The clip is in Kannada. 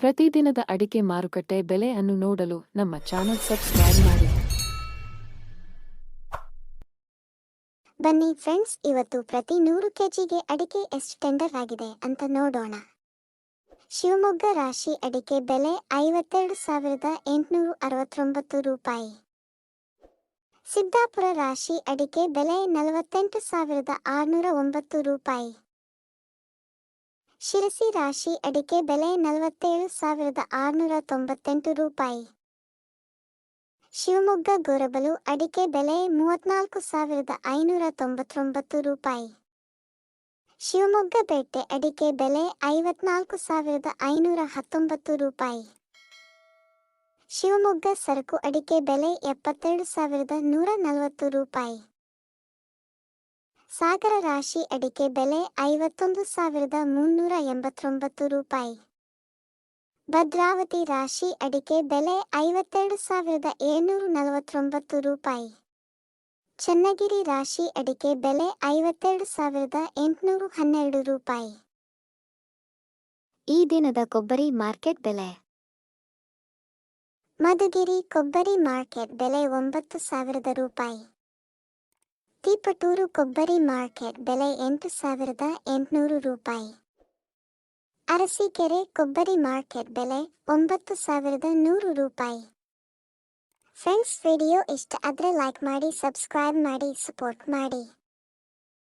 ಪ್ರತಿದಿನದ ಅಡಿಕೆ ಮಾರುಕಟ್ಟೆ ಬೆಲೆ ಅನ್ನು ನೋಡಲು ನಮ್ಮ ಚಾನೆಲ್ ಸಬ್ಸ್ಕ್ರೈಬ್ ಮಾಡಿ. ಬನ್ನಿ ಫ್ರೆಂಡ್ಸ್, ಇವತ್ತು ಪ್ರತಿ ನೂರು ಕೆಜಿಗೆ ಅಡಿಕೆ ಎಷ್ಟು ಟೆಂಡರ್ ಆಗಿದೆ ಅಂತ ನೋಡೋಣ. ಶಿವಮೊಗ್ಗ ರಾಶಿ ಅಡಿಕೆ ಬೆಲೆ ಐವತ್ತೆರಡು ಸಾವಿರದ ಎಂಟುನೂರ ಅರವತ್ತೊಂಬತ್ತು ರೂಪಾಯಿ. ಸಿದ್ದಾಪುರ ರಾಶಿ ಅಡಿಕೆ ಬೆಲೆ ನಲವತ್ತೆಂಟು ಸಾವಿರದ ಆರುನೂರ ಒಂಬತ್ತು ರೂಪಾಯಿ. ಶಿರಸಿ ರಾಶಿ ಅಡಿಕೆ ಬೆಲೆ ನಲವತ್ತೇಳು ಸಾವಿರದ ಆರುನೂರ ತೊಂಬತ್ತೆಂಟು ರೂಪಾಯಿ. ಶಿವಮೊಗ್ಗ ಗೊರಬಲು ಅಡಿಕೆ ಬೆಲೆ ಮೂವತ್ನಾಲ್ಕು ಸಾವಿರದ ಐನೂರ ತೊಂಬತ್ತೊಂಬತ್ತು ರೂಪಾಯಿ. ಶಿವಮೊಗ್ಗ ಬೆಟ್ಟೆ ಅಡಿಕೆ ಬೆಲೆ ಐವತ್ನಾಲ್ಕು ಸಾವಿರದ ಐನೂರ ಹತ್ತೊಂಬತ್ತು ರೂಪಾಯಿ. ಶಿವಮೊಗ್ಗ ಸರಕು ಅಡಿಕೆ ಬೆಲೆ ಎಪ್ಪತ್ತೆರಡು ಸಾವಿರದ ನೂರ ನಲವತ್ತು ರೂಪಾಯಿ. ಸಾಗರ ರಾಶಿ ಅಡಿಕೆ ಬೆಲೆ ಐವತ್ತೊಂದು ಸಾವಿರದ ಮುನ್ನೂರ ಎಂಬತ್ತೊಂಬತ್ತು ರೂಪಾಯಿ. ಭದ್ರಾವತಿ ರಾಶಿ ಅಡಿಕೆ ಬೆಲೆ ಐವತ್ತೆರಡು ಸಾವಿರದ ಏಳ್ನೂರ ನಲವತ್ತೊಂಬತ್ತು ರೂಪಾಯಿ. ಚನ್ನಗಿರಿ ರಾಶಿ ಅಡಿಕೆ ಬೆಲೆ ಐವತ್ತೆರಡು ಸಾವಿರದ ಎಂಟುನೂರ ಹನ್ನೆರಡು ರೂಪಾಯಿ. ಈ ದಿನದ ಕೊಬ್ಬರಿ ಮಾರ್ಕೆಟ್ ಬೆಲೆ. ಮಧುಗಿರಿ ಕೊಬ್ಬರಿ ಮಾರ್ಕೆಟ್ ಬೆಲೆ ಒಂಬತ್ತು ಸಾವಿರದ ರೂಪಾಯಿ. ತಿಪಟೂರು ಕೊಬ್ಬರಿ ಮಾರ್ಕೆಟ್ ಬೆಲೆ ಎಂಟು ಸಾವಿರದ ಎಂಟುನೂರು ರೂಪಾಯಿ. ಅರಸೀಕೆರೆ ಕೊಬ್ಬರಿ ಮಾರ್ಕೆಟ್ ಬೆಲೆ ಒಂಬತ್ತು ಸಾವಿರದ ನೂರು ರೂಪಾಯಿ. ಫ್ರೆಂಡ್ಸ್ ವಿಡಿಯೋ ಇಷ್ಟ ಆದರೆ ಲೈಕ್ ಮಾಡಿ ಸಬ್ಸ್ಕ್ರೈಬ್ ಮಾಡಿ ಸಪೋರ್ಟ್ ಮಾಡಿ.